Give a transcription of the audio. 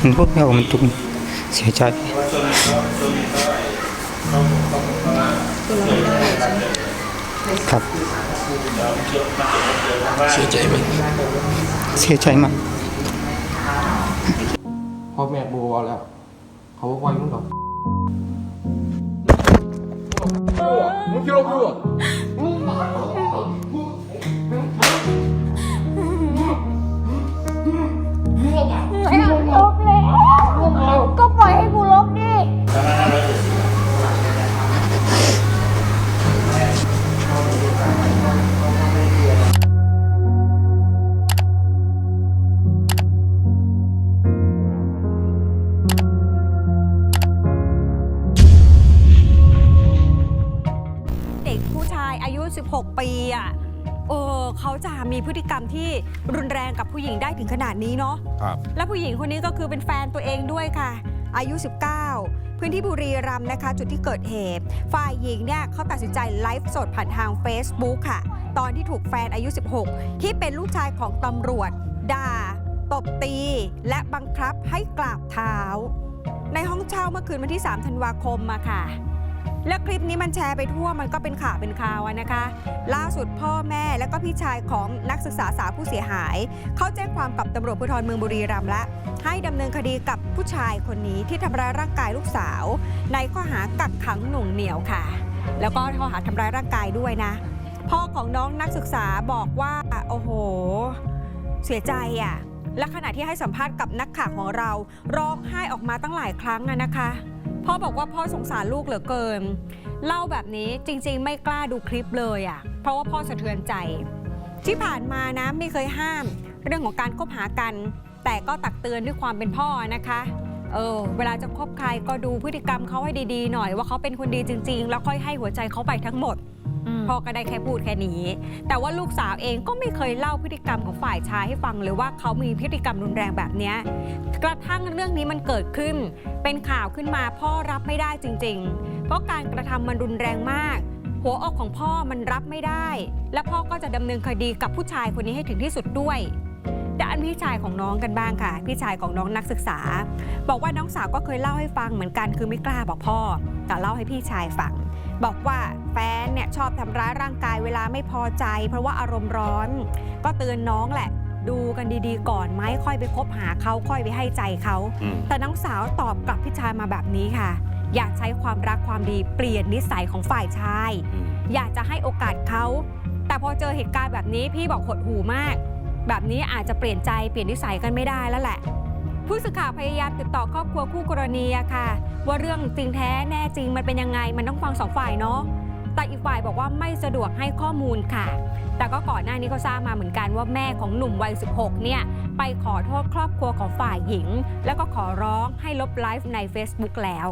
มันพูดไม่ออกมันจุกเสียใจเราไม่ได้เลยใช่ไหมครับ เสียใจไหมเสียใจมากพ่อแม่บัวแล้ว เขาบอกว่ามึงหรอมึงคิดว่ามึง ยอายุ 16 ปีอะเออเขาจะมีพฤติกรรมที่รุนแรงกับผู้หญิงได้ถึงขนาดนี้เนาะครับและผู้หญิงคนนี้ก็คือเป็นแฟนตัวเองด้วยค่ะ อายุ 19 พื้นที่บุรีรัมย์นะคะ จุดที่เกิดเหตุ ฝ่ายหญิงเนี่ยเขาตัดสินใจไลฟ์สดผ่านทาง Facebook ค่ะ ตอนที่ถูกแฟนอายุ 16 ที่เป็นลูกชายของตำรวจด่าตบตี และบังคับให้กราบเท้า ในห้องเช่าเมื่อคืนวันที่ 3 ธันวาคมมาค่ะ และคลิปนี้มันแชร์ไปทั่วมันก็เป็นข่าวเป็นข่าวนะคะ ล่าสุดพ่อแม่และก็พี่ชายของนักศึกษาสาวผู้เสียหาย เขาแจ้งความกับตำรวจภูธรเมืองบุรีรัมย์และ ให้ดำเนินคดีกับผู้ชายคนนี้ที่ทำร้ายร่างกายลูกสาว ในข้อหากักขังหน่วงเหนียวค่ะ แล้วก็ข้อหาทำร้ายร่างกายด้วยนะ พ่อของน้องนักศึกษาบอกว่าโอ้โห เสียใจอะและขณะที่ให้สัมภาษณ์กับนักข่าวของเรา ร้องไห้ออกมาตั้งหลายครั้งอะนะคะ พ่อบอกว่าพ่อสงสารลูกเหลือเกิน เล่าแบบนี้จริง ๆ ไม่กล้าดูคลิปเลยอะ เพราะว่าพ่อสะเทือนใจ ที่ผ่านมานะไม่เคยห้าม เรื่องของการคบหากัน แต่ก็ตักเตือนด้วยความเป็นพ่อนะคะเออเวลาจะคบใครก็ดูพฤติกรรมเขาให้ดีๆ หน่อยว่าเขาเป็นคนดีจริง ๆ แล้วค่อยให้หัวใจเขาไปทั้งหมด พ่อก็ได้แค่พูดแค่นี้ แต่ว่าลูกสาวเองก็ไม่เคยเล่าพฤติกรรมของฝ่ายชายให้ฟังเลยว่าเขามีพฤติกรรมรุนแรงแบบนี้กระทั่งเรื่องนี้มันเกิดขึ้น เป็นข่าวขึ้นมาพ่อรับไม่ได้จริง ๆ เพราะการกระทำมันรุนแรงมาก หัวอกของพ่อมันรับไม่ได้ และพ่อก็จะดำเนินคดีกับผู้ชายคนนี้ให้ถึงที่สุดด้วย ด้านพี่ชายของน้องกันบ้างค่ะ พี่ชายของน้องนักศึกษา บอกว่าน้องสาวก็เคยเล่าให้ฟังเหมือนกันคือไม่กล้าบอกพ่อ แต่เล่าให้พี่ชายฟัง บอกว่าแฟนเนี่ยชอบทำร้ายร่างกายเวลาไม่พอใจ เพราะว่าอารมณ์ร้อน ก็เตือนน้องแหละ ดูกันดีๆ ก่อนไหมค่อยไปคบหาเขาค่อยไปให้ใจเขาแต่น้องสาวตอบกลับพี่ชายมาแบบนี้ค่ะ อยากใช้ความรักความดีเปลี่ยนนิสัยของฝ่ายชาย อยากจะให้โอกาสเขาแต่พอเจอเหตุการณ์แบบนี้พี่บอกหดหูมาก แบบนี้อาจจะเปลี่ยนใจเปลี่ยนนิสัยกันไม่ได้แล้วแหละ ผู้สื่อข่าวพยายามติดต่อครอบครัวคู่กรณีอะค่ะ ว่าเรื่องจริงแท้แน่จริงมันเป็นยังไงมันต้องฟังสองฝ่ายเนาะแต่อีกฝ่ายบอกว่าไม่สะดวกให้ข้อมูลค่ะ แต่ก็ก่อนหน้านี้ก็ทราบมาเหมือนกันว่าแม่ของหนุ่มวัย 16 เนี่ย ไปขอโทษครอบครัวของฝ่ายหญิง แล้วก็ขอร้องให้ลบไลฟ์ใน Facebook แล้ว